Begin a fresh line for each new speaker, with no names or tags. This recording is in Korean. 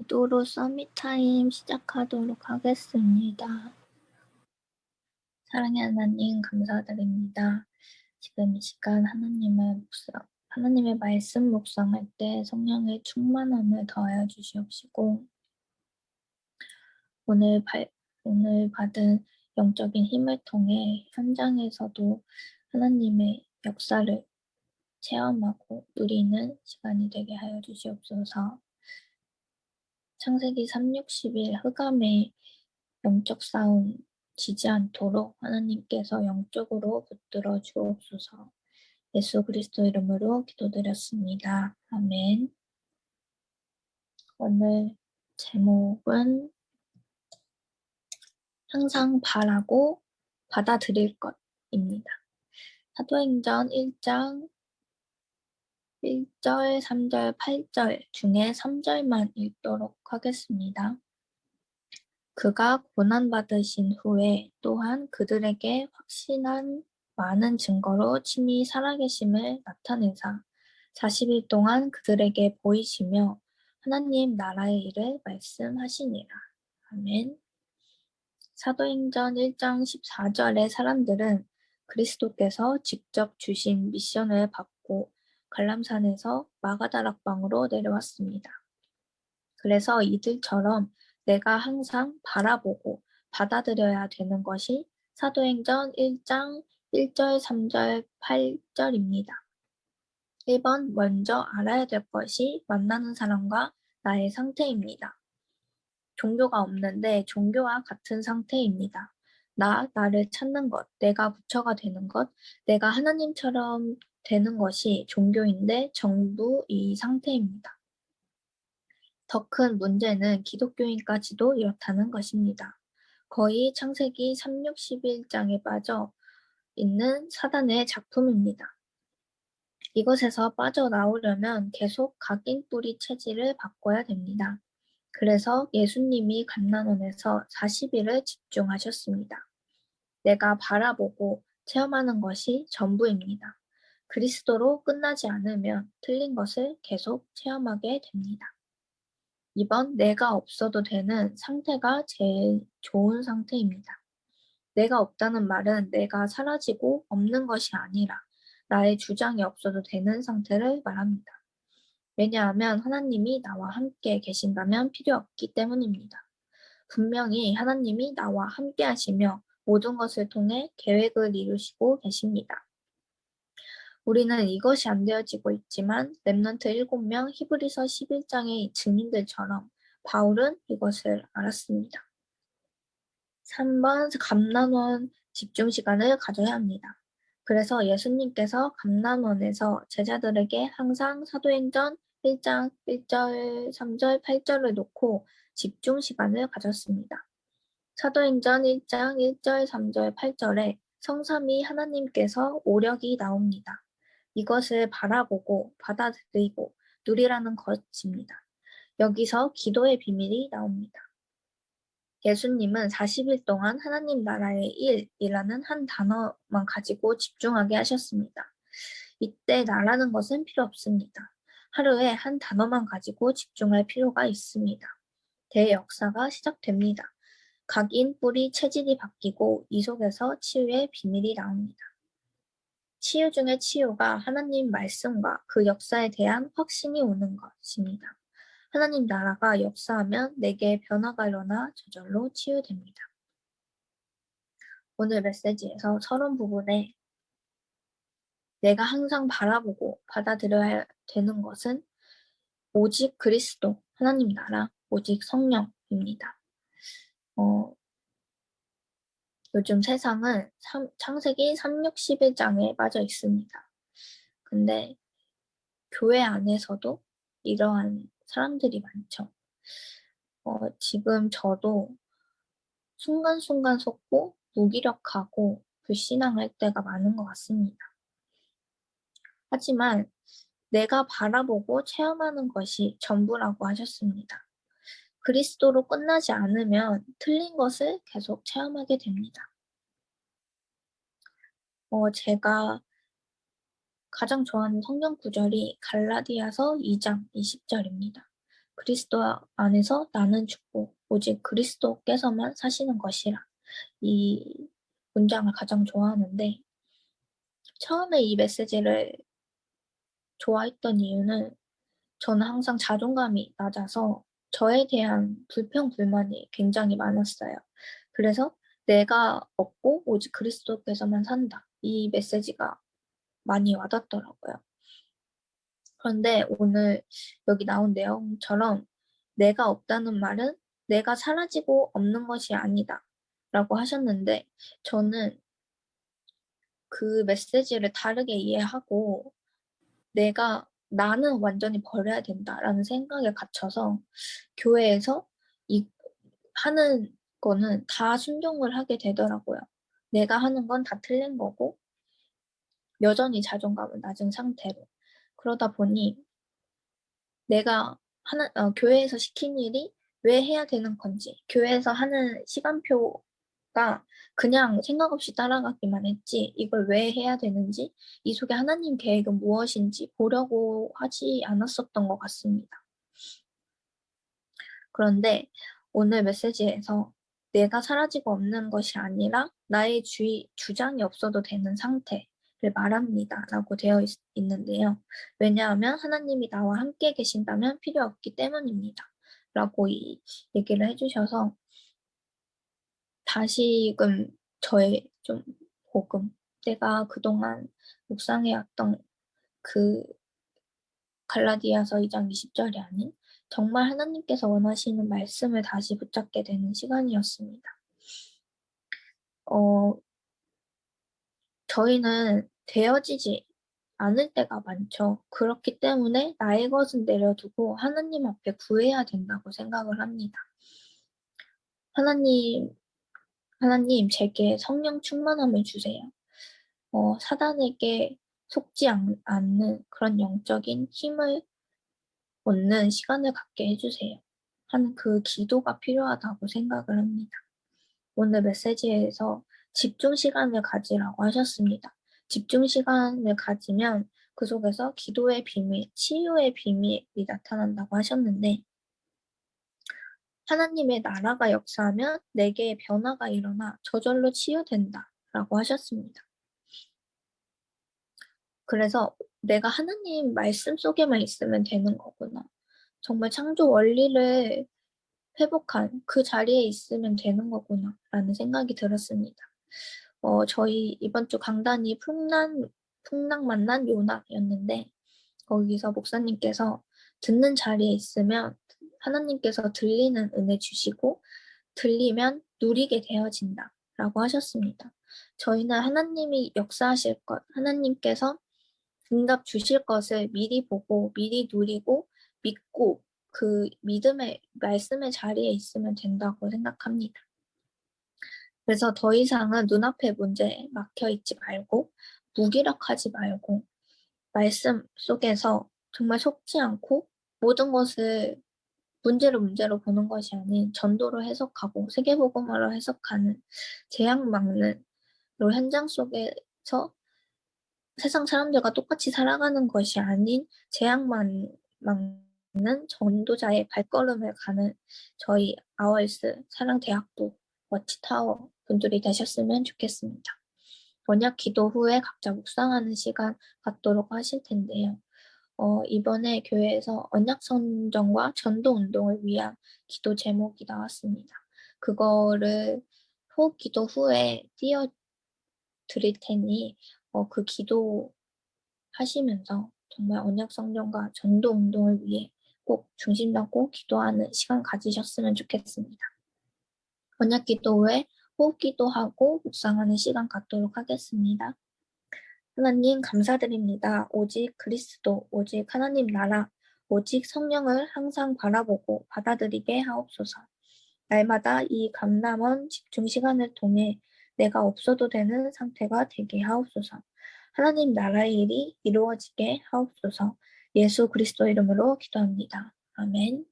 기도로 서밋타임 시작하도록 하겠습니다. 사랑의 하나님 감사드립니다. 지금 이 시간 하나님의 묵상, 하나님의 말씀 묵상할 때 성령의 충만함을 더하여 주시옵시고 오늘, 발, 오늘 받은 영적인 힘을 통해 현장에서도 하나님의 역사를 체험하고 누리는 시간이 되게 하여 주시옵소서. 창세기 360일 흑암의 영적 싸움 지지 않도록 하나님께서 영적으로 붙들어 주옵소서. 예수 그리스도 이름으로 기도드렸습니다. 아멘. 오늘 제목은 항상 바라고 받아들일 것입니다. 사도행전 1장 1절, 3절, 8절 중에 3절만 읽도록 하겠습니다. 그가 고난받으신 후에 또한 그들에게 확신한 많은 증거로 친히 살아계심을 나타내사 40일 동안 그들에게 보이시며 하나님 나라의 일을 말씀하시니라. 아멘. 사도행전 1장 14절의 사람들은 그리스도께서 직접 주신 미션을 받고 관람산에서 마가다락방으로 내려왔습니다. 그래서 이들처럼 내가 항상 바라보고 받아들여야 되는 것이 사도행전 1장 1절, 3절, 8절입니다. 1번 먼저 알아야 될 것이 만나는 사람과 나의 상태입니다. 종교가 없는데 종교와 같은 상태입니다. 나, 나를 찾는 것, 내가 부처가 되는 것, 내가 하나님처럼 되는 것이 종교인데 정부 이 상태입니다. 더 큰 문제는 기독교인까지도 이렇다는 것입니다. 거의 창세기 361장에 빠져 있는 사단의 작품입니다. 이것에서 빠져나오려면 계속 각인 뿌리 체질을 바꿔야 됩니다. 그래서 예수님이 감난원에서 40일을 집중하셨습니다. 내가 바라보고 체험하는 것이 전부입니다. 그리스도로 끝나지 않으면 틀린 것을 계속 체험하게 됩니다. 이번 내가 없어도 되는 상태가 제일 좋은 상태입니다. 내가 없다는 말은 내가 사라지고 없는 것이 아니라 나의 주장이 없어도 되는 상태를 말합니다. 왜냐하면 하나님이 나와 함께 계신다면 필요 없기 때문입니다. 분명히 하나님이 나와 함께 하시며 모든 것을 통해 계획을 이루시고 계십니다. 우리는 이것이 안 되어지고 있지만 랩넌트 7명 히브리서 11장의 증인들처럼 바울은 이것을 알았습니다. 3번 감난원 집중 시간을 가져야 합니다. 그래서 예수님께서 감난원에서 제자들에게 항상 사도행전 1장 1절, 3절, 8절을 놓고 집중 시간을 가졌습니다. 사도행전 1장 1절, 3절, 8절에 성삼이 하나님께서 오력이 나옵니다. 이것을 바라보고 받아들이고 누리라는 것입니다. 여기서 기도의 비밀이 나옵니다. 예수님은 40일 동안 하나님 나라의 일이라는 한 단어만 가지고 집중하게 하셨습니다. 이때 나라는 것은 필요 없습니다. 하루에 한 단어만 가지고 집중할 필요가 있습니다. 대역사가 시작됩니다. 각인 뿌리 체질이 바뀌고 이 속에서 치유의 비밀이 나옵니다. 치유 중의 치유가 하나님 말씀과 그 역사에 대한 확신이 오는 것입니다. 하나님 나라가 역사하면 내게 변화가 일어나 저절로 치유됩니다. 오늘 메시지에서 서론 부분에 내가 항상 바라보고 받아들여야 되는 것은 오직 그리스도, 하나님 나라, 오직 성령입니다. 어, 요즘 세상은 창세기 361장에 빠져 있습니다. 근데 교회 안에서도 이러한 사람들이 많죠. 어, 지금 저도 순간순간 속고 무기력하고 불신앙할 때가 많은 것 같습니다. 하지만 내가 바라보고 체험하는 것이 전부라고 하셨습니다. 그리스도로 끝나지 않으면 틀린 것을 계속 체험하게 됩니다. 어, 제가 가장 좋아하는 성경 구절이 갈라디아서 2장 20절입니다. 그리스도 안에서 나는 죽고 오직 그리스도께서만 사시는 것이라. 이 문장을 가장 좋아하는데 처음에 이 메시지를 좋아했던 이유는 저는 항상 자존감이 낮아서 저에 대한 불평, 불만이 굉장히 많았어요. 그래서 내가 없고 오직 그리스도께서만 산다. 이 메시지가 많이 와닿더라고요. 그런데 오늘 여기 나온 내용처럼 내가 없다는 말은 내가 사라지고 없는 것이 아니다. 라고 하셨는데 저는 그 메시지를 다르게 이해하고 내가 나는 완전히 버려야 된다라는 생각에 갇혀서 교회에서 이 하는 거는 다 순종을 하게 되더라고요. 내가 하는 건 다 틀린 거고 여전히 자존감은 낮은 상태로 그러다 보니 내가 하나 어, 교회에서 시킨 일이 왜 해야 되는 건지 교회에서 하는 시간표 가 그냥 생각 없이 따라가기만 했지 이걸 왜 해야 되는지 이 속에 하나님 계획은 무엇인지 보려고 하지 않았었던 것 같습니다. 그런데 오늘 메시지에서 내가 사라지고 없는 것이 아니라 나의 주의, 주장이 없어도 되는 상태를 말합니다. 라고 되어 있, 있는데요. 왜냐하면 하나님이 나와 함께 계신다면 필요 없기 때문입니다. 라고 이 얘기를 해주셔서 다시금 저의 좀 복음, 내가 그동안 묵상해왔던 그 갈라디아서 2장 20절이 아닌 정말 하나님께서 원하시는 말씀을 다시 붙잡게 되는 시간이었습니다. 어, 저희는 되어지지 않을 때가 많죠. 그렇기 때문에 나의 것은 내려두고 하나님 앞에 구해야 된다고 생각을 합니다. 하나님 하나님 제게 성령 충만함을 주세요. 어, 사단에게 속지 않, 않는 그런 영적인 힘을 얻는 시간을 갖게 해주세요. 하는 그 기도가 필요하다고 생각을 합니다. 오늘 메시지에서 집중 시간을 가지라고 하셨습니다. 집중 시간을 가지면 그 속에서 기도의 비밀, 치유의 비밀이 나타난다고 하셨는데 하나님의 나라가 역사하면 내게 변화가 일어나 저절로 치유된다 라고 하셨습니다. 그래서 내가 하나님 말씀 속에만 있으면 되는 거구나. 정말 창조 원리를 회복한 그 자리에 있으면 되는 거구나 라는 생각이 들었습니다. 어, 저희 이번 주 강단이 풍란, 풍랑 만난 요나였는데 거기서 목사님께서 듣는 자리에 있으면 하나님께서 들리는 은혜 주시고 들리면 누리게 되어진다 라고 하셨습니다. 저희는 하나님이 역사하실 것, 하나님께서 응답 주실 것을 미리 보고 미리 누리고 믿고 그 믿음의 말씀의 자리에 있으면 된다고 생각합니다. 그래서 더 이상은 눈앞의 문제에 막혀 있지 말고 무기력하지 말고 말씀 속에서 정말 속지 않고 모든 것을 문제를 문제로 보는 것이 아닌 전도로 해석하고 세계복음화로 해석하는 재앙 막는 현장 속에서 세상 사람들과 똑같이 살아가는 것이 아닌 재앙 막는 전도자의 발걸음을 가는 저희 아월스 사랑대학도 워치타워 분들이 되셨으면 좋겠습니다. 번역 기도 후에 각자 묵상하는 시간 갖도록 하실 텐데요. 어, 이번에 교회에서 언약 선정과 전도 운동을 위한 기도 제목이 나왔습니다. 그거를 호흡 기도 후에 띄워 드릴 테니 어, 그 기도 하시면서 정말 언약 성령과 전도 운동을 위해 꼭 중심 잡고 기도하는 시간 가지셨으면 좋겠습니다. 언약 기도 후에 호흡 기도하고 묵상하는 시간 갖도록 하겠습니다. 하나님 감사드립니다. 오직 그리스도, 오직 하나님 나라, 오직 성령을 항상 바라보고 받아들이게 하옵소서. 날마다 이 감남원 집중 시간을 통해 내가 없어도 되는 상태가 되게 하옵소서. 하나님 나라의 일이 이루어지게 하옵소서. 예수 그리스도 이름으로 기도합니다. 아멘.